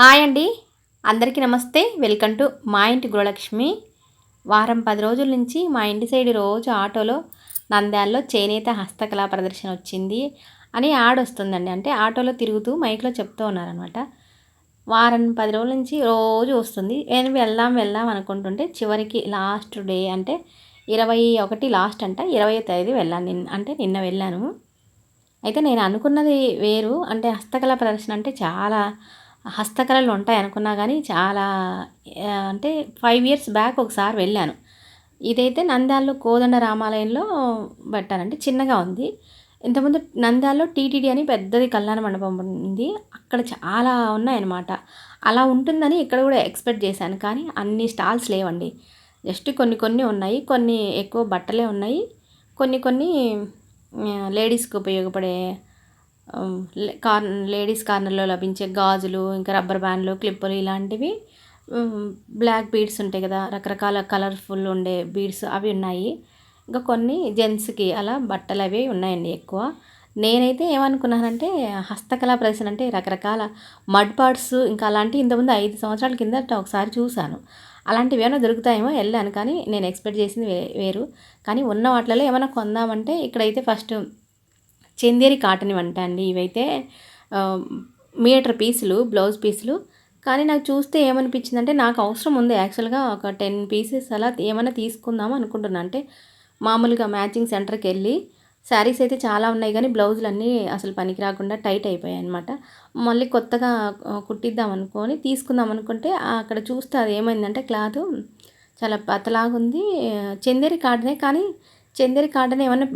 Hi అండి. అందరికీ నమస్తే. వెల్కమ్ టు మా ఇంటి గృహలక్ష్మి. వారం పది రోజుల నుంచి మా ఇంటి సైడ్ రోజు ఆటోలో నంద్యాలలో చేనేత హస్తకళా ప్రదర్శన వచ్చింది అని యాడ్ వస్తుందండి. అంటే ఆటోలో తిరుగుతూ మైక్లో చెప్తూ ఉన్నారనమాట వారం పది రోజుల నుంచి రోజు వస్తుంది. నేను వెళ్దాం వెళ్దాం అనుకుంటుంటే చివరికి లాస్ట్ డే అంటే ఇరవై ఒకటి లాస్ట్ అంట. ఇరవై తేదీ వెళ్ళాను. నిన్న అంటే నిన్న వెళ్ళాను. అయితే నేను అనుకున్నది వేరు. అంటే హస్తకళ ప్రదర్శన అంటే చాలా హస్తకళలు ఉంటాయి అనుకున్నా కానీ చాలా అంటే ఫైవ్ ఇయర్స్ బ్యాక్ ఒకసారి వెళ్ళాను. ఇదైతే నంద్యాలలో కోదండ రామాలయంలో పెట్టారంటే చిన్నగా ఉంది. ఇంతకుముందు నంద్యాలలో టీటీడీ అని పెద్దది కళ్యాణ మండపం ఉంది. అక్కడ చాలా ఉన్నాయన్నమాట. అలా ఉంటుందని ఇక్కడ కూడా ఎక్స్పెక్ట్ చేశాను. కానీ అన్ని స్టాల్స్ లేవండి. జస్ట్ కొన్ని కొన్ని ఉన్నాయి. కొన్ని ఎక్కువ బట్టలే ఉన్నాయి. కొన్ని కొన్ని లేడీస్కి ఉపయోగపడే కార్ లేడీస్ కార్నర్లో లభించే గాజులు ఇంకా రబ్బర్ బ్యాండ్లు క్లిప్పులు ఇలాంటివి. బ్లాక్ బీడ్స్ ఉంటాయి కదా రకరకాల కలర్ఫుల్ ఉండే బీడ్స్ అవి ఉన్నాయి. ఇంకా కొన్ని జెంట్స్కి అలా బట్టలు అవి ఉన్నాయండి ఎక్కువ. నేనైతే ఏమనుకున్నానంటే హస్తకళా ప్రదర్శన అంటే రకరకాల మడ్ పార్ట్స్ ఇంకా అలాంటివి ఇంతకుముందు ఐదు సంవత్సరాల కింద ఒకసారి చూశాను. అలాంటివి ఏమైనా దొరుకుతాయేమో వెళ్ళాను కానీ నేను ఎక్స్పెక్ట్ చేసింది వేరు. కానీ ఉన్న వాటిలో ఏమైనా కొందామంటే ఇక్కడైతే ఫస్ట్ చందేరి కాటన్ వంట అండి ఇవైతే మీటర్ పీసులు బ్లౌజ్ పీసులు. కానీ నాకు చూస్తే ఏమనిపించిందంటే నాకు అవసరం ఉంది యాక్చువల్గా ఒక టెన్ పీసెస్ అలా ఏమైనా తీసుకుందాం అనుకుంటున్నా. అంటే మామూలుగా మ్యాచింగ్ సెంటర్కి వెళ్ళి శారీస్ అయితే చాలా ఉన్నాయి కానీ బ్లౌజులు అన్నీ అసలు పనికి రాకుండా టైట్ అయిపోయాయి అనమాట మళ్ళీ కొత్తగా కుట్టిద్దాం అనుకొని తీసుకుందాం అనుకుంటే అక్కడ చూస్తే అది ఏమైందంటే క్లాత్ చాలా పతలాగుంది చందేరి కాటనే కానీ చందేరి కాటన్ ఏమైనా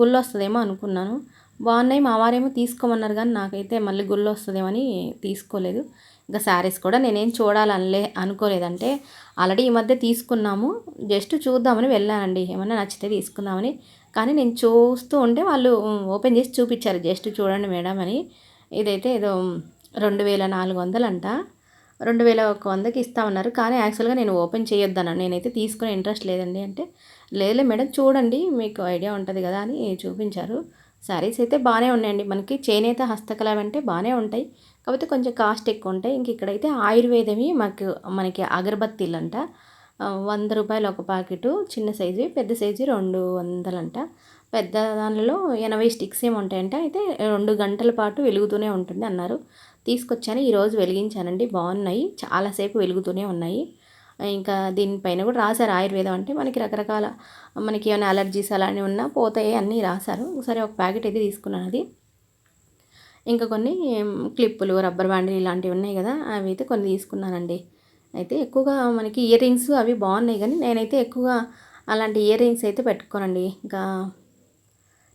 గుళ్ళు వస్తుందేమో అనుకున్నాను. బాగున్నాయి మా వారేమో తీసుకోమన్నారు కానీ నాకైతే మళ్ళీ గుళ్ళు వస్తుందేమని తీసుకోలేదు. ఇంకా శారీస్ కూడా నేనేం చూడాలనలే అనుకోలేదంటే ఆల్రెడీ ఈ మధ్య తీసుకున్నాము. జస్ట్ చూద్దామని వెళ్ళానండి. ఏమన్నా నచ్చితే తీసుకుందామని. కానీ నేను చూస్తూ ఉంటే వాళ్ళు ఓపెన్ చేసి చూపించారు. జస్ట్ చూడండి మేడం అని. ఇదైతే ఏదో రెండు వేల నాలుగు వందలు అంట రెండు వేల ఒక వందకి ఇస్తామన్నారు. కానీ యాక్చువల్గా నేను ఓపెన్ చేయొద్దన్నాను. నేనైతే తీసుకునే ఇంట్రెస్ట్ లేదండి. అంటే లేదులే మేడం చూడండి. మీకు ఐడియా ఉంటుంది కదా అని చూపించారు. శారీస్ అయితే బాగానే ఉన్నాయండి. మనకి చేనేత హస్తకళ అంటే బాగానే ఉంటాయి. కాకపోతే కొంచెం కాస్ట్ ఎక్కువ ఉంటాయి. ఇంక ఇక్కడైతే ఆయుర్వేదవి మాకు మనకి అగరబత్తీలు అంట వంద రూపాయలు ఒక ప్యాకెట్ చిన్న సైజు పెద్ద సైజు రెండు వందలంట. పెద్ద దానిలో ఎనభై స్టిక్స్ ఏమి అయితే రెండు గంటల పాటు వెలుగుతూనే ఉంటుంది అన్నారు. తీసుకొచ్చాను ఈరోజు వెలిగించానండి. బాగున్నాయి. చాలాసేపు వెలుగుతూనే ఉన్నాయి. ఇంకా దీనిపైన కూడా రాశారు ఆయుర్వేదం అంటే మనకి రకరకాల మనకి ఏమైనా అలర్జీస్ అలానే ఉన్నా పోతాయి అన్నీ రాశారు. సరే ఒక ప్యాకెట్ అయితే తీసుకున్నాను అది. ఇంకా కొన్ని క్లిప్పులు రబ్బర్ బ్యాండ్లు ఇలాంటివి ఉన్నాయి కదా అవి అయితే కొన్ని తీసుకున్నానండి. అయితే ఎక్కువగా మనకి ఇయర్ రింగ్స్ అవి బాగున్నాయి కానీ నేనైతే ఎక్కువగా అలాంటి ఇయర్ రింగ్స్ అయితే పెట్టుకోనండి. ఇంకా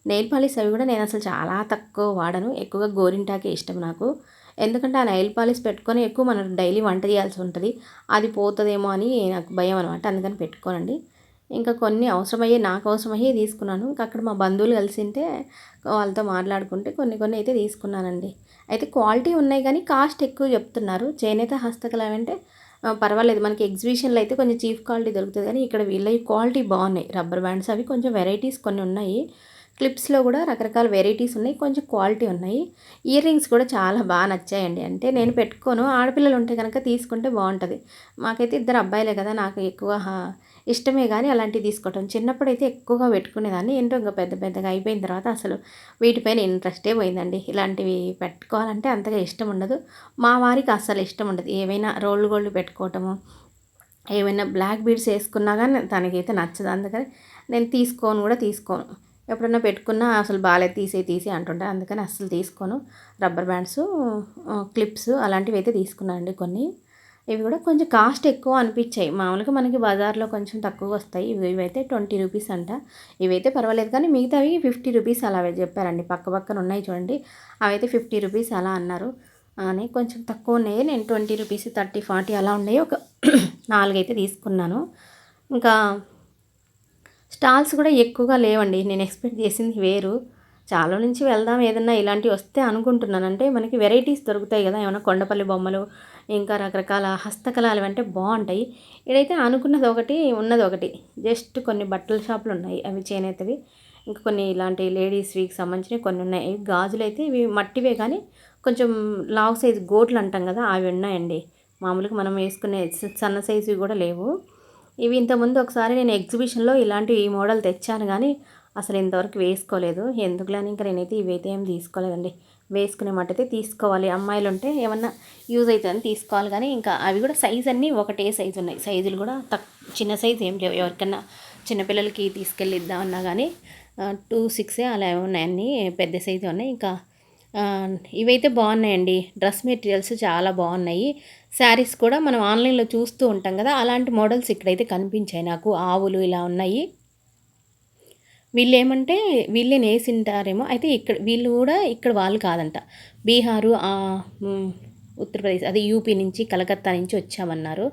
నెయిల్ పాలిష్ అవి కూడా నేను అసలు చాలా తక్కువ వాడను. ఎక్కువగా గోరింటాకే ఇష్టం నాకు. ఎందుకంటే ఆ నైల్ పాలిష్ పెట్టుకొని ఎక్కువ మనం డైలీ వంట చేయాల్సి ఉంటుంది. అది పోతుందేమో అని నాకు భయం అనమాట అందుకని పెట్టుకోనండి. ఇంకా కొన్ని అవసరమయ్యే నాకు అవసరమయ్యే తీసుకున్నాను. ఇంకా అక్కడ మా బంధువులు కలిసి ఉంటే వాళ్ళతో మాట్లాడుకుంటే కొన్ని కొన్ని అయితే తీసుకున్నానండి. అయితే క్వాలిటీ ఉన్నాయి కానీ కాస్ట్ ఎక్కువ చెప్తున్నారు. చేనేత హస్తకళ అంటే పర్వాలేదు. మనకి ఎగ్జిబిషన్లో అయితే కొంచెం చీఫ్ క్వాలిటీ దొరుకుతుంది కానీ ఇక్కడ వీళ్ళవి క్వాలిటీ బాగున్నాయి. రబ్బర్ బ్యాండ్స్ అవి కొంచెం వెరైటీస్ కొన్ని ఉన్నాయి. క్లిప్స్లో కూడా రకరకాల వెరైటీస్ ఉన్నాయి కొంచెం క్వాలిటీ ఉన్నాయి. ఇయర్ రింగ్స్ కూడా చాలా బాగా నచ్చాయండి. అంటే నేను పెట్టుకోను ఆడపిల్లలు ఉంటే కనుక తీసుకుంటే బాగుంటుంది. మాకైతే ఇద్దరు అబ్బాయిలే కదా నాకు ఎక్కువ ఇష్టమే కానీ అలాంటివి తీసుకోవటం. చిన్నప్పుడైతే ఎక్కువగా పెట్టుకునేదాన్ని ఏంటో ఇంకా పెద్ద పెద్దగా అయిపోయిన తర్వాత అసలు వీటిపైన ఇంట్రెస్టే పోయిందండి. ఇలాంటివి పెట్టుకోవాలంటే అంతగా ఇష్టం ఉండదు. మా వారికి అస్సలు ఇష్టం ఉండదు. ఏవైనా రోళ్ళు గోళ్ళు పెట్టుకోవటము ఏమైనా బ్లాక్ బీడ్స్ వేసుకున్నా కానీ తనకైతే నచ్చదు. అందుకని నేను తీసుకోను కూడా తీసుకోను. ఎప్పుడన్నా పెట్టుకున్నా అసలు బాగాలేదు తీసే తీసి అంటుంటే అందుకని అస్సలు తీసుకోను. రబ్బర్ బ్యాండ్స్ క్లిప్స్ అలాంటివి అయితే తీసుకున్నానండి కొన్ని. ఇవి కూడా కొంచెం కాస్ట్ ఎక్కువ అనిపించాయి. మామూలుగా మనకి బజార్లో కొంచెం తక్కువ వస్తాయి. ఇవి ఇవైతే ట్వంటీ రూపీస్ అంట. ఇవైతే పర్వాలేదు కానీ మిగతావి ఫిఫ్టీ రూపీస్ అలా చెప్పారండి. పక్క పక్కన ఉన్నాయి చూడండి. అవైతే ఫిఫ్టీ రూపీస్ అలా అన్నారు. అని కొంచెం తక్కువ ఉన్నాయి. నేను ట్వంటీ రూపీస్ థర్టీ ఫార్టీ అలా ఉన్నాయి. ఒక నాలుగైతే తీసుకున్నాను. ఇంకా స్టాల్స్ కూడా ఎక్కువగా లేవండి. నేను ఎక్స్పెక్ట్ చేసింది వేరు. చాలా నుంచి వెళ్దాం ఏదన్నా ఇలాంటివి వస్తే అనుకుంటున్నాను. అంటే మనకి వెరైటీస్ దొరుకుతాయి కదా. ఏమైనా కొండపల్లి బొమ్మలు ఇంకా రకరకాల హస్తకళలు అంటే బాగుంటాయి. ఇదైతే అనుకున్నది ఒకటి ఉన్నది ఒకటి. జస్ట్ కొన్ని బట్టల షాపులు ఉన్నాయి. అవి చేనేతవి. ఇంకా కొన్ని ఇలాంటి లేడీస్ వీక్ సంబంధించినవి కొన్ని ఉన్నాయి. గాజులు అయితే ఇవి మట్టివే కానీ కొంచెం లాంగ్ సైజ్ గోట్లు అంటాం కదా అవి ఉన్నాయండి. మామూలుగా మనం వేసుకునే సన్న సైజువి కూడా లేవు. ఇవి ఇంతకుముందు ఒకసారి నేను ఎగ్జిబిషన్లో ఇలాంటి ఈ మోడల్ తెచ్చాను కానీ అసలు ఇంతవరకు వేసుకోలేదు. ఎందుకులని ఇంకా నేనైతే ఇవైతే ఏం తీసుకోలేదండి. వేసుకునే మట్టయితే తీసుకోవాలి. అమ్మాయిలు ఉంటే ఏమన్నా యూజ్ అవుతుందని తీసుకోవాలి కానీ ఇంకా అవి కూడా సైజ్ అన్నీ ఒకటే సైజు ఉన్నాయి. సైజులు కూడా తక్ చిన్న సైజు ఏం లేవు. ఎవరికన్నా చిన్నపిల్లలకి తీసుకెళ్ళి ఇద్దామన్నా కానీ టూ సిక్స్ అలా ఉన్నాయన్నీ పెద్ద సైజు ఉన్నాయి. ఇంకా ఇవైతే బాగున్నాయండి. డ్రెస్ మెటీరియల్స్ చాలా బాగున్నాయి. శారీస్ కూడా మనం ఆన్లైన్లో చూస్తూ ఉంటాం కదా అలాంటి మోడల్స్ ఇక్కడైతే కనిపించాయి నాకు. ఆవులు ఇలా ఉన్నాయి. వీళ్ళు ఏమంటే వీళ్ళే నేసింటారేమో అయితే ఇక్కడ వీళ్ళు కూడా ఇక్కడ వాళ్ళు కాదంట. బీహారు ఉత్తరప్రదేశ్ అదే యూపీ నుంచి కలకత్తా నుంచి వచ్చామన్నారు.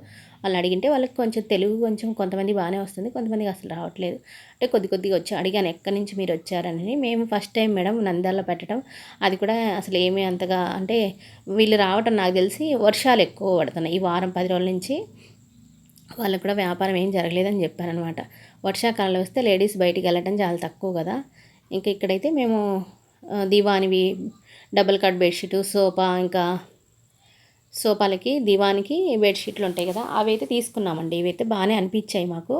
వాళ్ళు అడిగింటే వాళ్ళకి కొంచెం తెలుగు కొంచెం కొంతమంది బాగానే వస్తుంది కొంతమందికి అసలు రావట్లేదు. అంటే కొద్ది కొద్దిగా వచ్చి అడిగాను ఎక్కడి నుంచి మీరు వచ్చారని? మేము ఫస్ట్ టైం మేడం నంద్యాలలో పెట్టడం. అది కూడా అసలు ఏమీ అంతగా అంటే వీళ్ళు రావటం నాకు తెలిసి వర్షాలు ఎక్కువ పడుతున్నాయి. ఈ వారం పది రోజుల నుంచి వాళ్ళకు కూడా వ్యాపారం ఏం జరగలేదని చెప్పారనమాట. వర్షాకాలంలో వస్తే లేడీస్ బయటికి వెళ్ళటం చాలా తక్కువ కదా. ఇంకా ఇక్కడైతే మేము దివానివి డబుల్ కట్ బెడ్షీటు సోఫా ఇంకా సోఫాలకి దివానికి బెడ్షీట్లు ఉంటాయి కదా అవి అయితే తీసుకున్నామండి. ఇవైతే బాగానే అనిపించాయి మాకు.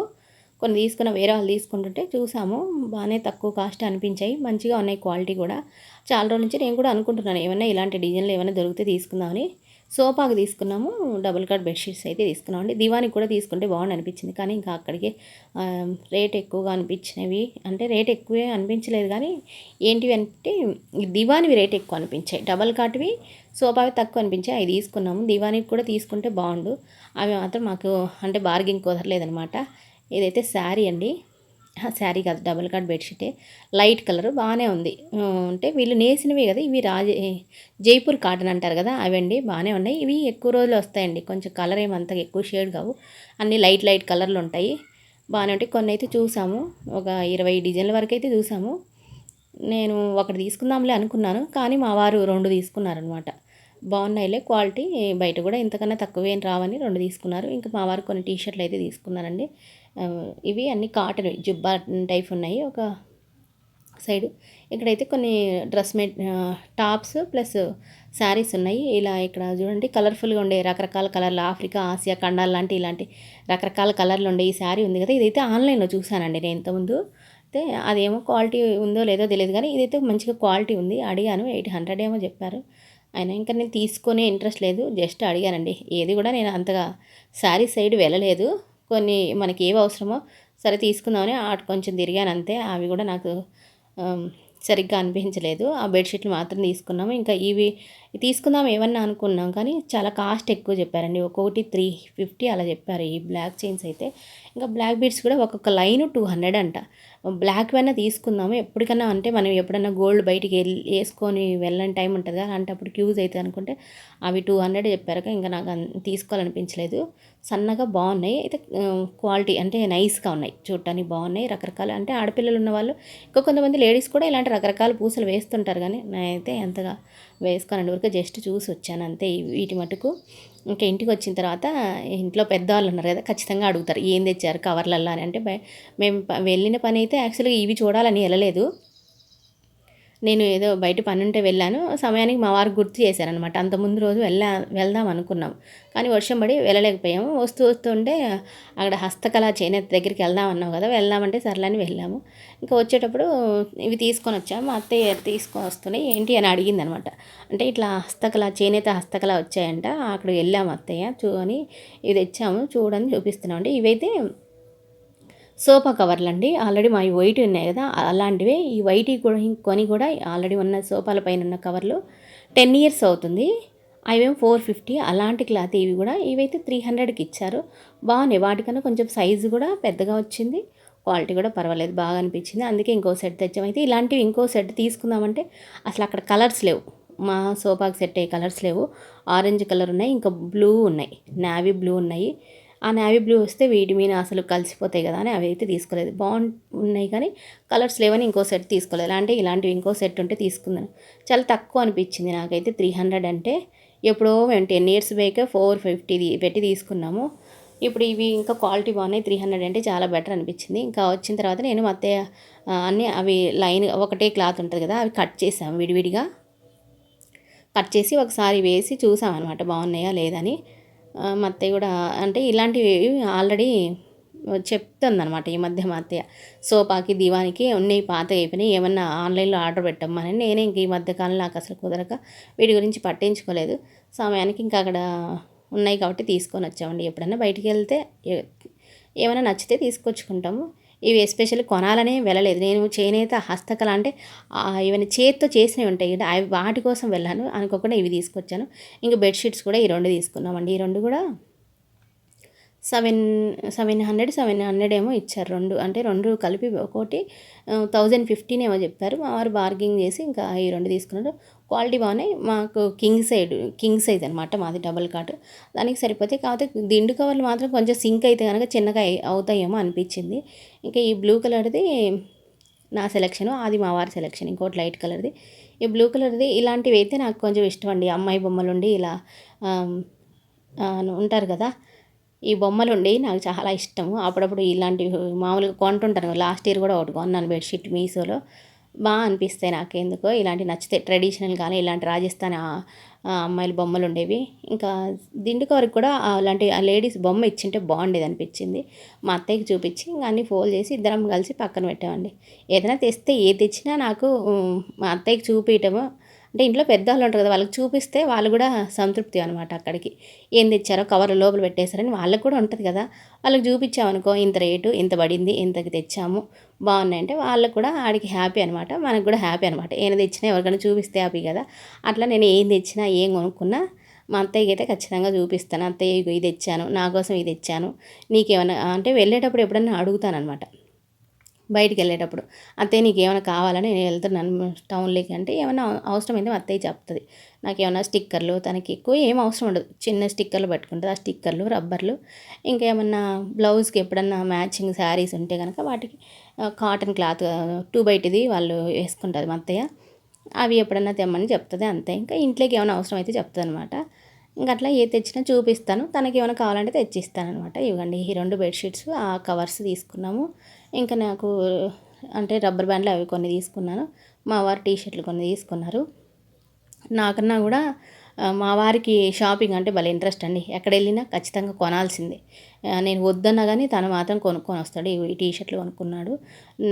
కొన్ని తీసుకున్న వేరే వాళ్ళు తీసుకుంటుంటే చూసాము బాగానే తక్కువ కాస్ట్ అనిపించాయి. మంచిగా ఉన్నాయి క్వాలిటీ కూడా. చాలా రోజుల నుంచి నేను కూడా అనుకుంటున్నాను ఏమైనా ఇలాంటి డిజైన్లు ఏమైనా దొరికితే తీసుకుందామని. సోఫాకి తీసుకున్నాము డబుల్ కట్ బెడ్షీట్స్ అయితే తీసుకున్నామండి. దివానికి కూడా తీసుకుంటే బాగుండి అనిపించింది కానీ ఇంకా అక్కడికి రేట్ ఎక్కువగా అనిపించినవి అంటే రేట్ ఎక్కువే అనిపించలేదు కానీ ఏంటివి అంటే దివానివి రేట్ ఎక్కువ అనిపించాయి. డబల్ కాట్వి సోఫావి తక్కువ అనిపించాయి అవి తీసుకున్నాము. దివానికి కూడా తీసుకుంటే బాగుండు. అవి మాత్రం మాకు అంటే బార్గింగ్ కుదరలేదనమాట. ఇదైతే శారీ అండి. శారీ కాదు డబుల్ కార్డ్ బెడ్షీటే లైట్ కలర్ బాగానే ఉంది. అంటే వీళ్ళు నేసినవి కదా ఇవి రాజ జైపూర్ కాటన్ అంటారు కదా అవండి బాగానే ఉన్నాయి. ఇవి ఎక్కువ రోజులు వస్తాయండి కొంచెం కలర్ ఏమంతగా ఎక్కువ షేడ్ కావు. అన్నీ లైట్ లైట్ కలర్లు ఉంటాయి. బాగానే ఉంటాయి. కొన్ని అయితే చూసాము ఒక ఇరవై డిజైన్ల వరకు అయితే చూసాము. నేను ఒకటి తీసుకుందాంలే అనుకున్నాను కానీ మా వారు రెండు తీసుకున్నారనమాట బాగున్నాయిలే క్వాలిటీ. బయట కూడా ఇంతకన్నా తక్కువేం రావని రెండు తీసుకున్నారు. ఇంకా మా వారు కొన్ని టీ షర్ట్లు అయితే తీసుకున్నారండి. ఇవి అన్ని కాటన్ జుబ్బా టైప్ ఉన్నాయి ఒక సైడ్. ఇక్కడైతే కొన్ని డ్రెస్ మెట్ టాప్స్ ప్లస్ శారీస్ ఉన్నాయి. ఇలా ఇక్కడ చూడండి కలర్ఫుల్గా ఉండే రకరకాల కలర్లు. ఆఫ్రికా ఆసియా ఖండాలు లాంటి ఇలాంటి రకరకాల కలర్లు ఉండే ఈ శారీ ఉంది కదా. ఇదైతే ఆన్లైన్లో చూసానండి నేను ఇంతకుముందు. అయితే అదేమో క్వాలిటీ ఉందో లేదో తెలియదు కానీ ఇదైతే మంచిగా క్వాలిటీ ఉంది. అడిగాను ఎయిట్ హండ్రెడ్ ఏమో చెప్పారు. అయినా ఇంకా నేను తీసుకునే ఇంట్రెస్ట్ లేదు. జస్ట్ అడిగానండి. ఏది కూడా నేను అంతగా శారీ సైడ్ వెళ్ళలేదు. కొన్ని మనకి ఏవి అవసరమో సరే తీసుకుందామని ఆట కొంచెం తిరిగాను అంతే. అవి కూడా నాకు సరిగ్గా అనిపించలేదు. ఆ బెడ్షీట్లు మాత్రం తీసుకున్నాము. ఇంకా ఇవి తీసుకుందాం ఏమన్నా అనుకున్నాం కానీ చాలా కాస్ట్ ఎక్కువ చెప్పారండి. ఒక్కొక్కటి త్రీ ఫిఫ్టీ అలా చెప్పారు ఈ బ్లాక్ చైన్స్ అయితే. ఇంకా బ్లాక్ బీడ్స్ కూడా ఒక్కొక్క లైన్ టూ హండ్రెడ్ అంట. బ్లాక్ అయినా తీసుకుందాము. ఎప్పటికైనా అంటే మనం ఎప్పుడైనా గోల్డ్ బయటికి వెళ్ళి వేసుకొని వెళ్ళని టైం ఉంటుంది కదా అలాంటప్పుడు యూజ్ అవుతుంది అనుకుంటే అవి టూ హండ్రెడ్ చెప్పారు ఇంకా నాకు తీసుకోవాలనిపించలేదు. సన్నగా బాగున్నాయి. అయితే క్వాలిటీ అంటే నైస్గా ఉన్నాయి. చూడటానికి బాగున్నాయి. రకరకాల అంటే ఆడపిల్లలు ఉన్న వాళ్ళు ఇంకా కొంతమంది లేడీస్ కూడా ఇలాంటి రకరకాల పూసలు వేస్తుంటారు కానీ నేనైతే ఎంతగా వేసుకోనండి. ఊరికే జస్ట్ చూసి వచ్చాను అంతే వీటి మటుకు. ఇంకా ఇంటికి వచ్చిన తర్వాత ఇంట్లో పెద్దవాళ్ళు ఉన్నారు కదా ఖచ్చితంగా అడుగుతారు ఏం తెచ్చారు కవర్లల్లో అని. అంటే మేము వెళ్ళిన పని అయితే యాక్చువల్గా ఇవి చూడాలని వెళ్ళలేదు. నేను ఏదో బయట పని ఉంటే వెళ్ళాను. సమయానికి మా వారు గుర్తు చేశారనమాట అంత ముందు రోజు వెళ్ళా వెళ్దాం అనుకున్నాం. కానీ వర్షం పడి వెళ్ళలేకపోయాము. వస్తూ వస్తుంటే అక్కడ హస్తకళ చేనేత దగ్గరికి వెళ్దాం అన్నావు కదా వెళ్దామంటే సర్లని వెళ్ళాము. ఇంకా వచ్చేటప్పుడు ఇవి తీసుకొని వచ్చాము మా అత్తయ్య తీసుకొని వస్తున్నాయి. ఏంటి అని అడిగింది అనమాట అంటే ఇట్లా హస్తకళ చేనేత హస్తకళ వచ్చాయంట. అక్కడ వెళ్ళాము అత్తయ్య. చూ అని ఇవి తెచ్చాము. చూడని చూపిస్తున్నాం అంటే ఇవైతే సోఫా కవర్లు అండి. ఆల్రెడీ మా వైట్ ఉన్నాయి కదా అలాంటివే ఈ వైట్ కొని కూడా ఆల్రెడీ ఉన్న సోఫాల పైన ఉన్న కవర్లు టెన్ ఇయర్స్ అవుతుంది. అవేమో ఫోర్ ఫిఫ్టీ అలాంటి క్లాత్ ఇవి కూడా ఇవైతే త్రీ హండ్రెడ్కి ఇచ్చారు. బాగున్నాయి. వాటికన్నా కొంచెం సైజు కూడా పెద్దగా వచ్చింది. క్వాలిటీ కూడా పర్వాలేదు బాగా అనిపించింది. అందుకే ఇంకో సెట్ తెచ్చామైతే ఇలాంటివి ఇంకో సెట్ తీసుకుందామంటే అసలు అక్కడ కలర్స్ లేవు. మా సోఫాకి సెట్ అయ్యే కలర్స్ లేవు. ఆరెంజ్ కలర్ ఉన్నాయి ఇంకా బ్లూ ఉన్నాయి. నావీ బ్లూ ఉన్నాయి. ఆ నావీ బ్లూ వస్తే వీటి మీద అసలు కలిసిపోతాయి కదా అని అవి అయితే తీసుకోలేదు. బాగున్నాయి కానీ కలర్స్ లేవని ఇంకో సెట్ తీసుకోలేదు. అంటే ఇలాంటివి ఇంకో సెట్ ఉంటే తీసుకుందాను చాలా తక్కువ అనిపించింది నాకైతే. త్రీ హండ్రెడ్ అంటే ఎప్పుడో మేము ten years back four fifty పెట్టి తీసుకున్నాము. ఇప్పుడు ఇవి ఇంకా క్వాలిటీ బాగున్నాయి. త్రీ హండ్రెడ్ అంటే చాలా బెటర్ అనిపించింది. ఇంకా వచ్చిన తర్వాత నేను మొత్తం అన్నీ అవి లైన్ ఒకటే క్లాత్ ఉంటుంది కదా అవి కట్ చేసాము విడివిడిగా. కట్ చేసి ఒకసారి వేసి చూసామన్నమాట బాగున్నాయా లేదని మా అత్తయ్య కూడా అంటే ఇలాంటివి ఆల్రెడీ చెప్తుందనమాట ఈ మధ్య మా అత్తయ్య సోపాకి దివానికి ఉన్నాయి పాత అయిపోయినాయి. ఏమన్నా ఆన్లైన్లో ఆర్డర్ పెట్టమ్మని నేనే ఇంక ఈ మధ్యకాలంలో నాకు అసలు కుదరక వీటి గురించి పట్టించుకోలేదు. సమయానికి ఇంకా అక్కడ ఉన్నాయి కాబట్టి తీసుకొని వచ్చామండి. ఎప్పుడన్నా బయటికి వెళ్తే ఏమైనా నచ్చితే తీసుకొచ్చుకుంటాము. ఇవి ఎస్పెషల్లీ కొనాలనే వెళ్ళలేదు. నేను చేనేత హస్తకళ అంటే ఇవన్నీ చేతితో చేసినవి ఉంటాయి కదా అవి వాటి కోసం వెళ్ళాను. అనుకోకుండా ఇవి తీసుకొచ్చాను. ఇంకా బెడ్షీట్స్ కూడా ఈ రెండు తీసుకున్నామండి. ఈ రెండు కూడా seven seven hundred seven hundred ఏమో ఇచ్చారు రెండు. అంటే రెండు కలిపి ఒకటి థౌజండ్ ఫిఫ్టీన్ ఏమో చెప్పారు. మా వారు బార్గింగ్ చేసి ఇంకా ఈ రెండు తీసుకున్నారు. క్వాలిటీ బాగున్నాయి. మాకు కింగ్ సైడ్ కింగ్ సైజ్ అనమాట మాది డబల్ కాట్. దానికి సరిపోతే కాకపోతే దిండు కవర్లు మాత్రం కొంచెం సింక్ అయితే కనుక చిన్నగా అవుతాయేమో అనిపించింది. ఇంకా ఈ బ్లూ కలర్ది నా సెలెక్షన్ అది మా వారి సెలెక్షన్ ఇంకోటి లైట్ కలర్ది. ఈ బ్లూ కలర్ది ఇలాంటివి అయితే నాకు కొంచెం ఇష్టం అండి. అమ్మాయి బొమ్మలు ఉండి ఇలా ఉంటారు కదా ఈ బొమ్మలుండి నాకు చాలా ఇష్టము. అప్పుడప్పుడు ఇలాంటివి మామూలుగా కొంటుంటాను. లాస్ట్ ఇయర్ కూడా ఒకటి కొన్నాను బెడ్షీట్ మీషోలో. బాగా అనిపిస్తాయి నాకు ఎందుకో ఇలాంటి నచ్చితే ట్రెడిషనల్ కానీ ఇలాంటి రాజస్థాన్ అమ్మాయిల బొమ్మలు ఉండేవి ఇంకా దిండు కవర్కి కూడా అలాంటి ఆ లేడీస్ బొమ్మ ఇచ్చింటే బాగుండేది అనిపించింది. మా అత్తయ్యకి చూపించి ఇంకా అన్నీ ఫోల్డ్ చేసి ఇద్దరం కలిసి పక్కన పెట్టామండి. ఏదైనా తెస్తే ఏది తెచ్చినా నాకు మా అత్తయ్యకి చూపించటము అంటే ఇంట్లో పెద్దవాళ్ళు ఉంటారు కదా వాళ్ళకి చూపిస్తే వాళ్ళు కూడా సంతృప్తి అనమాట అక్కడికి. ఏం తెచ్చారో కవర్ లోపల పెట్టేశారని వాళ్ళకి కూడా ఉంటుంది కదా. వాళ్ళకి చూపించామనుకో ఇంత రేటు ఇంత పడింది ఇంతకి తెచ్చాము బాగున్నాయంటే వాళ్ళకి కూడా ఆడికి హ్యాపీ అనమాట మనకు కూడా హ్యాపీ అనమాట ఏం తెచ్చినా ఎవరికైనా చూపిస్తే హ్యాపీ కదా. అట్లా నేను ఏం తెచ్చినా ఏం కొనుక్కున్నా మా అత్తయ్యకి అయితే ఖచ్చితంగా చూపిస్తాను. అత్తయ్య ఇది తెచ్చాను నా కోసం ఇది తెచ్చాను నీకేమైనా అంటే వెళ్ళేటప్పుడు ఎప్పుడన్నా అడుగుతాను అనమాట బయటికి వెళ్ళేటప్పుడు అత్తయ్య నీకు ఏమైనా కావాలని నేను వెళ్తున్నాను టౌన్లోకి అంటే ఏమైనా అవసరం అయితే అత్తయ్య చెప్తుంది. నాకు ఏమైనా స్టిక్కర్లు తనకి ఎక్కువ ఏం అవసరం ఉండదు. చిన్న స్టిక్కర్లు పెట్టుకుంటుంది ఆ స్టిక్కర్లు రబ్బర్లు ఇంకా ఏమన్నా బ్లౌజ్కి ఎప్పుడన్నా మ్యాచింగ్ శారీస్ ఉంటే కనుక వాటికి కాటన్ క్లాత్ టూ బయటిది వాళ్ళు వేసుకుంటారు మా అత్తయ్య. అవి ఎప్పుడన్నా తెమ్మని చెప్తుంది అంతే. ఇంకా ఇంట్లోకి ఏమైనా అవసరం అయితే చెప్తుంది అనమాట ఇంకా అట్లా ఏ తెచ్చినా చూపిస్తాను. తనకి ఏమైనా కావాలంటే తెచ్చిస్తాను అనమాట ఇవ్వండి ఈ రెండు బెడ్షీట్స్ ఆ కవర్స్ తీసుకున్నాము. ఇంకా నాకు అంటే రబ్బర్ బ్యాండ్లు అవి కొన్ని తీసుకున్నాను. మా వారు టీ షర్ట్లు కొన్ని తీసుకున్నారు. నాకన్నా కూడా మా వారికి షాపింగ్ అంటే భలే ఇంట్రెస్ట్ అండి. ఎక్కడ వెళ్ళినా ఖచ్చితంగా కొనాల్సిందే. నేను వద్దన్నా కానీ తను మాత్రం కొనుక్కొని వస్తాడు ఈ టీ షర్ట్లు కొనుక్కున్నాడు.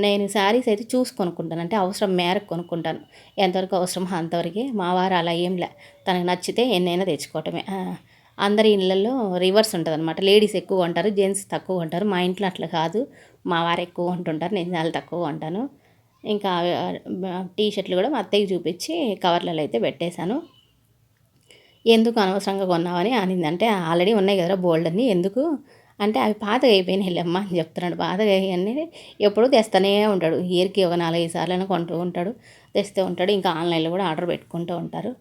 నేను శారీస్ అయితే చూసి కొనుక్కుంటాను. అంటే అవసరం మేరకు కొనుక్కుంటాను. ఎంతవరకు అవసరమో అంతవరకే. మా వారు అలా ఏం లే. తనకు నచ్చితే ఎన్నైనా తెచ్చుకోవటమే. అందరి ఇళ్ళల్లో రివర్స్ ఉంటుంది అనమాట లేడీస్ ఎక్కువ ఉంటారు జెంట్స్ తక్కువ ఉంటారు. మా ఇంట్లో అట్లా కాదు. మా వారు ఎక్కువ ఉంటుంటారు నేను చాలా తక్కువ ఉంటాను. ఇంకా టీ షర్ట్లు కూడా మా అత్తయ్యకి చూపించి కవర్లలో అయితే పెట్టేశాను. ఎందుకు అనవసరంగా కొన్నావని అనింది. అంటే ఆల్రెడీ ఉన్నాయి కదా బోల్డ్ అని ఎందుకు? అంటే అవి పాతగా అయిపోయినాయి వెళ్ళమ్మా అని చెప్తున్నాడు. పాతగా అయ్యి ఎప్పుడూ తెస్తూనే ఉంటాడు. ఇయర్కి ఒక నాలుగైదు సార్లు కొంటూ ఉంటాడు తెస్తూ ఉంటాడు. ఇంకా ఆన్లైన్లో కూడా ఆర్డర్ పెట్టుకుంటూ ఉంటారు.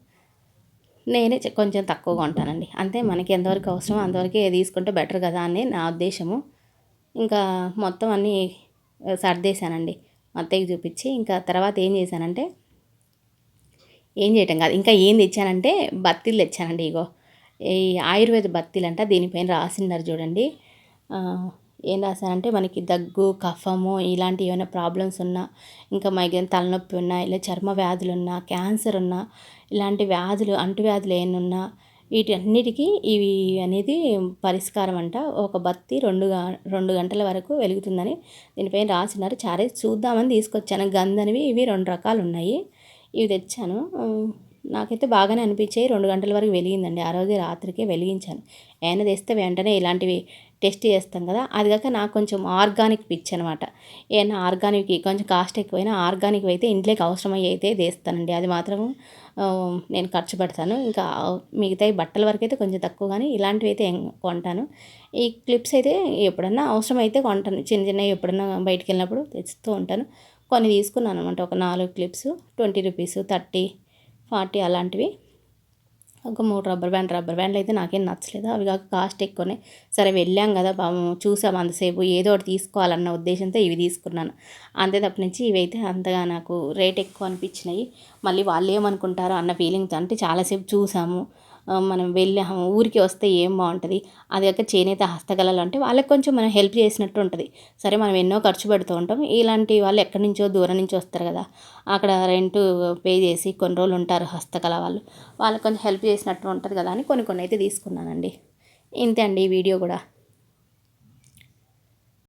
నేనే కొంచెం తక్కువగా ఉంటానండి అంతే మనకి ఎంతవరకు అవసరమో అంతవరకే తీసుకుంటే బెటర్ కదా అని నా ఉద్దేశము. ఇంకా మొత్తం అన్నీ సర్దేశానండి. అత్తయ్యకి చూపించి ఇంకా తర్వాత ఏం చేశానంటే ఏం చేయటం కాదు. ఇంకా ఏం తెచ్చానంటే బత్తీలు తెచ్చానండి ఇగో. ఈ ఆయుర్వేద బత్తీలు అంట దీనిపైన రాసిన్నారు చూడండి. ఏం రాశానంటే మనకి దగ్గు కఫము ఇలాంటి ఏమైనా ప్రాబ్లమ్స్ ఉన్నా ఇంకా మైగ్రేన్ తలనొప్పి ఉన్నా ఇలా చర్మ వ్యాధులు ఉన్నా క్యాన్సర్ ఉన్నా ఇలాంటి వ్యాధులు అంటువ్యాధులు ఏమన్నా వీటి అన్నిటికీ ఇవి అనేది పరిష్కారం అంట. ఒక బత్తి రెండు రెండు గంటల వరకు వెలుగుతుందని దీనిపైన రాసినారు. చారే చూద్దామని తీసుకొచ్చాను. గంధనివి ఇవి రెండు రకాలు ఉన్నాయి. ఇవి తెచ్చాను. నాకైతే బాగానే అనిపించాయి. రెండు గంటల వరకు వెలిగిందండి. ఆ రోజే రాత్రికే వెలిగించాను. ఏమైనా తెస్తే వెంటనే ఇలాంటివి టెస్ట్ చేస్తాం కదా అది కాక నాకు కొంచెం ఆర్గానిక్ పిచ్ అనమాట ఏమైనా ఆర్గానిక్ కొంచెం కాస్ట్ ఎక్కువైనా ఆర్గానిక్ అయితే ఇంట్లోకి అవసరమయ్యి అయితే తీస్తానండి అది మాత్రం నేను ఖర్చు పెడతాను. ఇంకా మిగతాయి బట్టల వరకు అయితే కొంచెం తక్కువ కానీ ఇలాంటివి అయితే కొంటాను. ఈ క్లిప్స్ అయితే ఎప్పుడన్నా అవసరమైతే కొంటాను. చిన్న చిన్నవి ఎప్పుడన్నా బయటికి వెళ్ళినప్పుడు తెచ్చుతూ ఉంటాను. కొన్ని తీసుకున్నాను అనమాట ఒక నాలుగు clips twenty rupees thirty forty అలాంటివి. ఒక మూడు రబ్బర్ బ్యాండ్ రబ్బర్ బ్యాండ్లు అయితే నాకేం నచ్చలేదు. అవి కాక కాస్ట్ ఎక్కువనే. సరే వెళ్ళాం కదా పాపం చూసాం అంతసేపు. ఏదో ఒకటి తీసుకోవాలన్న ఉద్దేశంతో ఇవి తీసుకున్నాను. అంతే తప్ప నుంచి ఇవైతే అంతగా నాకు రేట్ ఎక్కువ అనిపించినాయి. మళ్ళీ వాళ్ళు ఏమనుకుంటారో అన్న ఫీలింగ్తో అంటే చాలాసేపు చూసాము. మనం వెళ్ళి ఊరికి వస్తే ఏం బాగుంటుంది? అది కాక చేనేత హస్తకళలు అంటే వాళ్ళకి కొంచెం మనం హెల్ప్ చేసినట్టు ఉంటుంది. సరే మనం ఎన్నో ఖర్చు పెడుతూ ఉంటాం. ఇలాంటి వాళ్ళు ఎక్కడి నుంచో దూరం నుంచి వస్తారు కదా. అక్కడ రెంట్ పే చేసి కొన్ని రోజులు ఉంటారు హస్తకళ వాళ్ళు. వాళ్ళకి కొంచెం హెల్ప్ చేసినట్టు ఉంటుంది కదా అని కొన్ని కొన్ని అయితే తీసుకున్నానండి. ఇంతే అండి ఈ వీడియో కూడా.